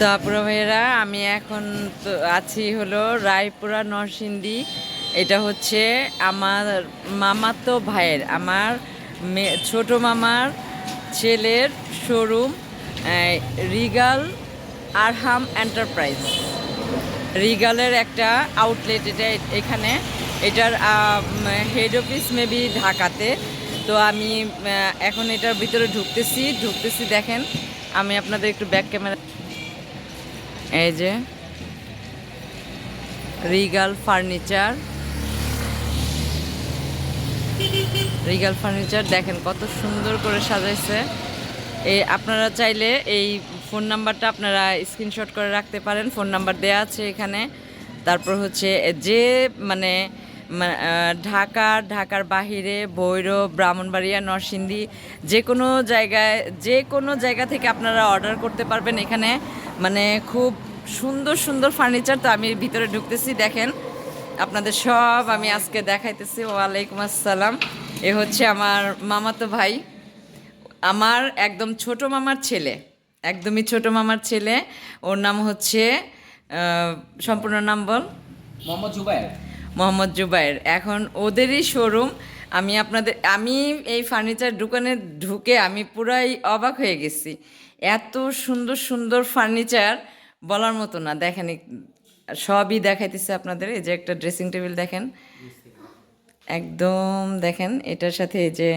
তো আপুরা আমি এখন তো আছি হলো রায়পুরা নরসিংদী। এটা হচ্ছে আমার মামাতো ভাইয়ের, আমার ছোট মামার ছেলের শোরুম রিগাল আরহাম এন্টারপ্রাইজ। রিগালের একটা আউটলেট এটা এখানে। এটার হেড অফিস মেবি ঢাকাতে। তো আমি এখন এটার ভিতরে ঢুকতেছি। ঢুকতেছি দেখেন, আমি আপনাদের একটু ব্যাক ক্যামেরা এই যে রিগাল ফার্নিচার রিগাল ফার্নিচার দেখেন কত সুন্দর করে সাজাইছে। এই আপনারা চাইলে এই ফোন নাম্বারটা আপনারা স্ক্রিনশট করে রাখতে পারেন। ফোন নাম্বার দেয়া আছে এখানে। তারপর হচ্ছে যে মানে মা- আহ, ঢাকা ঢাকার বাহিরে ভৈরব ব্রাহ্মণবাড়িয়া নরসিংদী যে কোনো জায়গায় যে কোনো জায়গা থেকে আপনারা অর্ডার করতে পারবেন এখানে। মানে খুব সুন্দর সুন্দর ফার্নিচার তো আমি ভিতরে ঢুকতেছি দেখেন। আপনাদের সব আমি আজকে দেখাইতেছি ওয়ালাইকুম আসসালাম। এ হচ্ছে আমার মামাতো ভাই। আমার একদম ছোট মামার ছেলে একদমই ছোট মামার ছেলে। ওর নাম হচ্ছে সম্পূর্ণ নাম বল? মোহাম্মদ জুবাইর মোহাম্মদ জুবাইর এখন ওদেরই শোরুম আমি আপনাদের আমি এই ফার্নিচার দোকানে ঢুকে আমি পুরাই অবাক হয়ে গেছি। এত সুন্দর সুন্দর ফার্নিচার বলার মতো না। দেখেন সবই দেখাইতেছে আপনাদের। এই যে একটা ড্রেসিং টেবিল দেখেন। একদম দেখেন এটার সাথে এই যে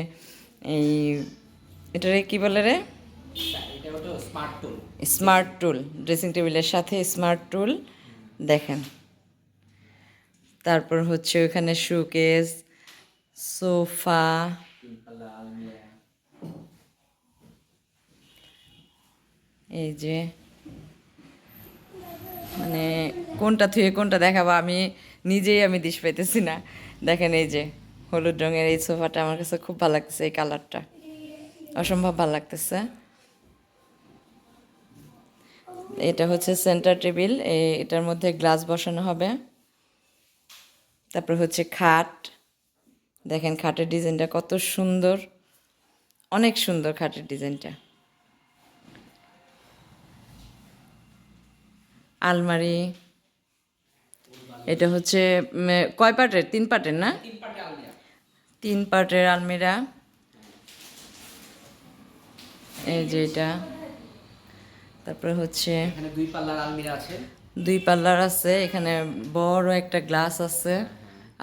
এই এটারে কি বলে রে? Smart tool smart tool dressing টেবিলের সাথে স্মার্ট টুল দেখেন। তারপর হচ্ছে ওখানে শোকেস সোফা এই যে মানে কোনটা থুয়ে কোনটা দেখাবো আমি নিজেই আমি দিশ পাইতেছি না। দেখেন এই যে, হলুদ রঙের এই সোফাটা আমার কাছে খুব ভালো লাগতেছে, এই কালারটা। অসম্ভব ভালো লাগতেছে। এটা হচ্ছে সেন্টার টেবিল এটার মধ্যে গ্লাস বসানো হবে। তারপর হচ্ছে খাট। দেখেন খাটের ডিজাইনটা কত সুন্দর। অনেক সুন্দর খাটের ডিজাইনটা। আলমারি। এটা হচ্ছে কয় পার্টের তিন পার্টের না? তিন পার্টের আলমিরা। এই যে এটা। তারপরে হচ্ছে দুই পাল্লার আলমিরা আছে। দুই পাল্লার আছে এখানে বড় একটা গ্লাস আছে।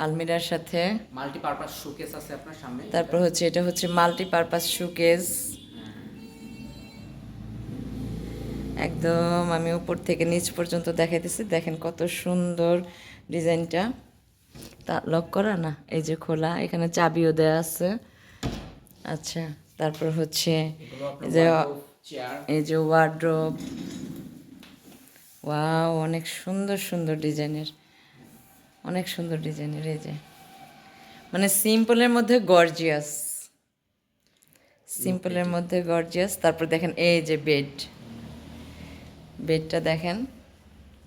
আলমিরার সাথে। মাল্টিপারপাস শোকেস আছে আপনার সামনে। তারপর হচ্ছে এটা হচ্ছে মাল্টিপারপাস শোকেস। একদম আমি উপর থেকে নিচ পর্যন্ত দেখাইতেছি। দেখেন কত সুন্দর ডিজাইনটা। তা লক করা না? এই যে খোলা এখানে চাবিও দেয়া আছে। আচ্ছা তারপর হচ্ছে এই যে এই যে ওয়ার্ড্রোব ওয়াও অনেক সুন্দর সুন্দর ডিজাইনের। অনেক সুন্দর ডিজাইনের এই যে। মানে সিম্পলের মধ্যে গর্জিয়াস সিম্পলের মধ্যে গর্জিয়াস তারপর দেখেন এই যে বেড বেডটা দেখেন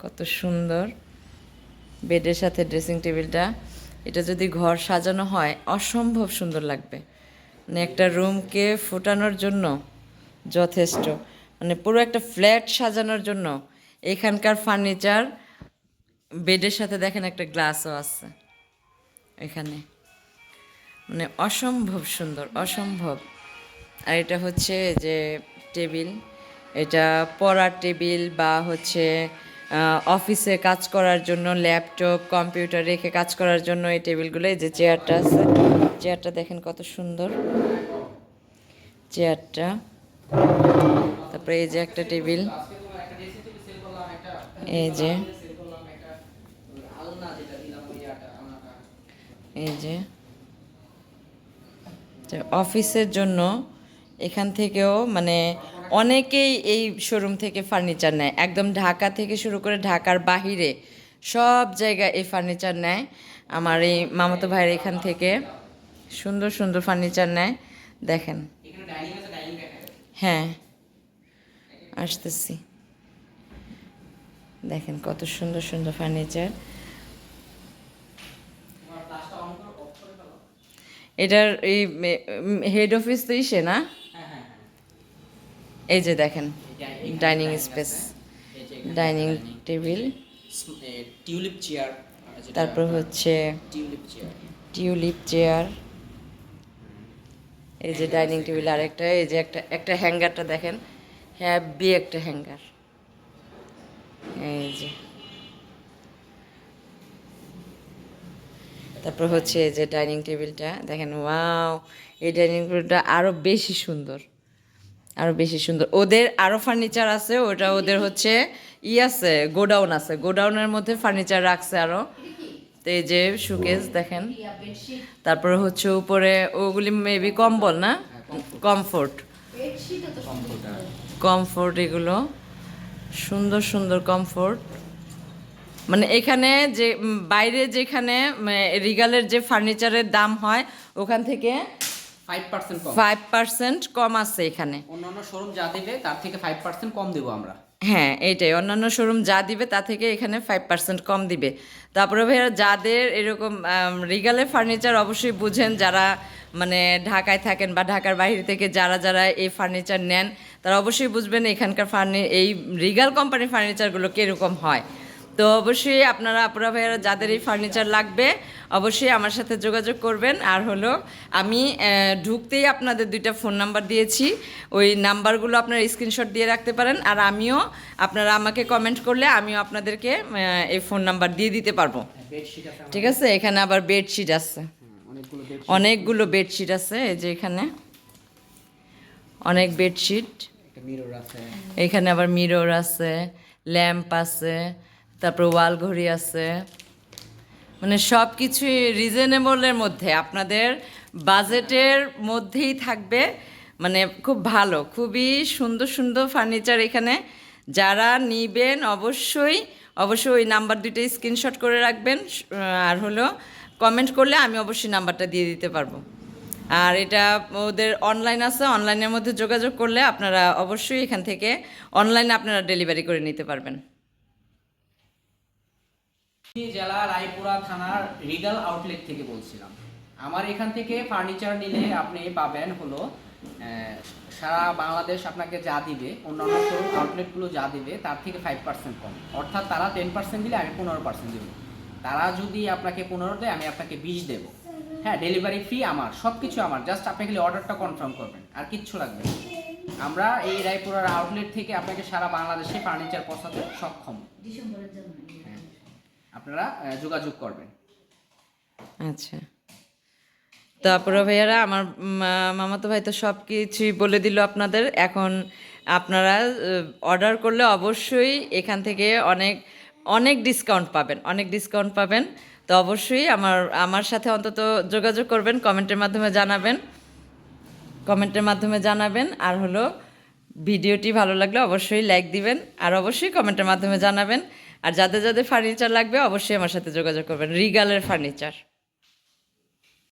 কত সুন্দর। বেডের সাথে ড্রেসিং টেবিলটা এটা যদি ঘর সাজানো হয় অসম্ভব সুন্দর লাগবে। মানে একটা রুমকে ফোটানোর জন্য যথেষ্ট। মানে পুরো একটা ফ্ল্যাট সাজানোর জন্য। এখানকার ফার্নিচার বেডের সাথে দেখেন একটা গ্লাসও আছে এখানে। মানে অসম্ভব সুন্দর, অসম্ভব। আর এটা হচ্ছে যে টেবিল, এটা পড়ার টেবিল বা হচ্ছে অফিসে কাজ করার জন্য ল্যাপটপ, কম্পিউটার রেখে কাজ করার জন্য এই টেবিলগুলো, এই যে চেয়ারটা আছে। চেয়ারটা দেখেন কত সুন্দর। চেয়ারটা। তারপরে এই যে একটা টেবিল। এই যে এই যে। অফিসের জন্য এখান থেকেও মানে অনেকেই এই শোরুম থেকে ফার্নিচার নেয়। একদম ঢাকা থেকে শুরু করে ঢাকার বাহিরে সব জায়গায় এই ফার্নিচার নেয়। আমার এই মামাতো ভাইয়ের এখান থেকে সুন্দর সুন্দর ফার্নিচার নেয়। দেখেন। হ্যাঁ। আসতেছি। দেখেন কত সুন্দর সুন্দর ফার্নিচার এটার এই হেড অফিস তো ইসে না? এই যে দেখেন dining space dining table tulip chair তারপর হচ্ছে টিউলিপ চেয়ার। টিউলিপ চেয়ার এই যে ডাইনিং টেবিল আরেকটা এই যে একটা একটা হ্যাঙ্গারটা দেখেন হ্যাভি একটা হ্যাঙ্গার এই যে। তারপর হচ্ছে যে ডাইনিং টেবিলটা দেখেন ওয়াও এই ডাইনিং টেবিলটা আরও বেশি সুন্দর আরও বেশি সুন্দর। ওদের আরও ফার্নিচার আছে ওটা ওদের হচ্ছে ই আছে গোডাউন আছে। গোডাউনের মধ্যে ফার্নিচার রাখছে আরও তো এই যে সুকেস দেখেন। তারপরে হচ্ছে উপরে ওগুলি মেবি কম্বল না? কমফোর্ট। কমফোর্ট এগুলো। সুন্দর সুন্দর কমফোর্ট। মানে এখানে যে বাইরে যেখানে রিগালের যে ফার্নিচারের দাম হয় ওখান থেকে ফাইভ পার্সেন্ট কম। ফাইভ পার্সেন্ট কম আছে এখানে। অন্যান্য শোরুম যা দেবে তার থেকে ফাইভ পার্সেন্ট কম দেবো আমরা। হ্যাঁ এইটাই। অন্যান্য শোরুম যা দিবে তা থেকে এখানে ফাইভ পার্সেন্ট কম দিবে। তারপরে ভাইয়া যাদের এরকম রিগালের ফার্নিচার অবশ্যই বুঝেন যারা মানে ঢাকায় থাকেন বা ঢাকার বাইরে থেকে যারা যারা এই ফার্নিচার নেন তারা অবশ্যই বুঝবেন এখানকার ফার্নি এই রিগাল কোম্পানির ফার্নিচারগুলো কীরকম হয়। তো অবশ্যই আপনারা আপুরা ভাইয়ারা যাদের এই ফার্নিচার লাগবে অবশ্যই আমার সাথে যোগাযোগ করবেন। আর হলো আমি ঢুকতেই আপনাদের দুইটা ফোন নাম্বার দিয়েছি। ওই নাম্বারগুলো আপনারা স্ক্রিনশট দিয়ে রাখতে পারেন। আর আমিও আপনারা আমাকে কমেন্ট করলে আমিও আপনাদেরকে এই ফোন নাম্বার দিয়ে দিতে পারব। ঠিক আছে? এখানে আবার বেডশিট আছে। অনেকগুলো বেডশিট আছে। এই যে এখানে। অনেক বেডশিট এখানে আবার মিরর আছে ল্যাম্প আছে তারপর ওয়াল ঘড়ি আছে। মানে সব কিছুই রিজনেবলের মধ্যে। আপনাদের বাজেটের মধ্যেই থাকবে। মানে খুব ভালো, খুবই সুন্দর সুন্দর ফার্নিচার এখানে। যারা নিবেন অবশ্যই অবশ্যই ওই নাম্বার দুইটা স্ক্রিনশট করে রাখবেন। আর হলো কমেন্ট করলে আমি অবশ্যই নাম্বারটা দিয়ে দিতে পারব। আর এটা ওদের অনলাইন আছে অনলাইনের মধ্যে যোগাযোগ করলে আপনারা অবশ্যই এখান থেকে অনলাইনে আপনারা ডেলিভারি করে নিতে পারবেন। জেলা রায়পুরা থানার রিগাল আউটলেট থেকে বলছিলাম। আমার এখান থেকে ফার্নিচার নিলে আপনি পাবেন হলো সারা বাংলাদেশ আপনাকে যা দিবে, অন্যান্য শোরুম আউটলেটগুলো যা দিবে, তার থেকে ফাইভ পার্সেন্ট কম। অর্থাৎ তারা টেন পার্সেন্ট দিলে আমি পনেরো পার্সেন্ট দেবো। তারা যদি আপনাকে পনেরো দেয়, আমি আপনাকে বিশ দেবো। হ্যাঁ ডেলিভারি ফ্রি আমার সব কিছু আমার জাস্ট আপনি খালি অর্ডারটা কনফার্ম করবেন, আর কিচ্ছু লাগবে না। আমরা এই রায়পুরার আউটলেট থেকে আপনাকে সারা বাংলাদেশে ফার্নিচার পৌঁছাতে সক্ষম। হ্যাঁ আপনারা যোগাযোগ করবেন। আচ্ছা। তারপরে ভাইয়ারা, আমার মামাতো ভাই তো সব কিছুই বলে দিল আপনাদের। এখন আপনারা অর্ডার করলে অবশ্যই এখান থেকে অনেক অনেক ডিসকাউন্ট পাবেন, অনেক ডিসকাউন্ট পাবেন। তো অবশ্যই আমার আমার সাথে অন্তত যোগাযোগ করবেন, কমেন্টের মাধ্যমে জানাবেন। কমেন্টের মাধ্যমে জানাবেন। আর হলো, ভিডিওটি ভালো লাগলে অবশ্যই লাইক দিবেন। আর অবশ্যই কমেন্টের মাধ্যমে জানাবেন। আর যাদের যাদের ফার্নিচার লাগবে অবশ্যই আমার সাথে যোগাযোগ করবেন রিগালের ফার্নিচার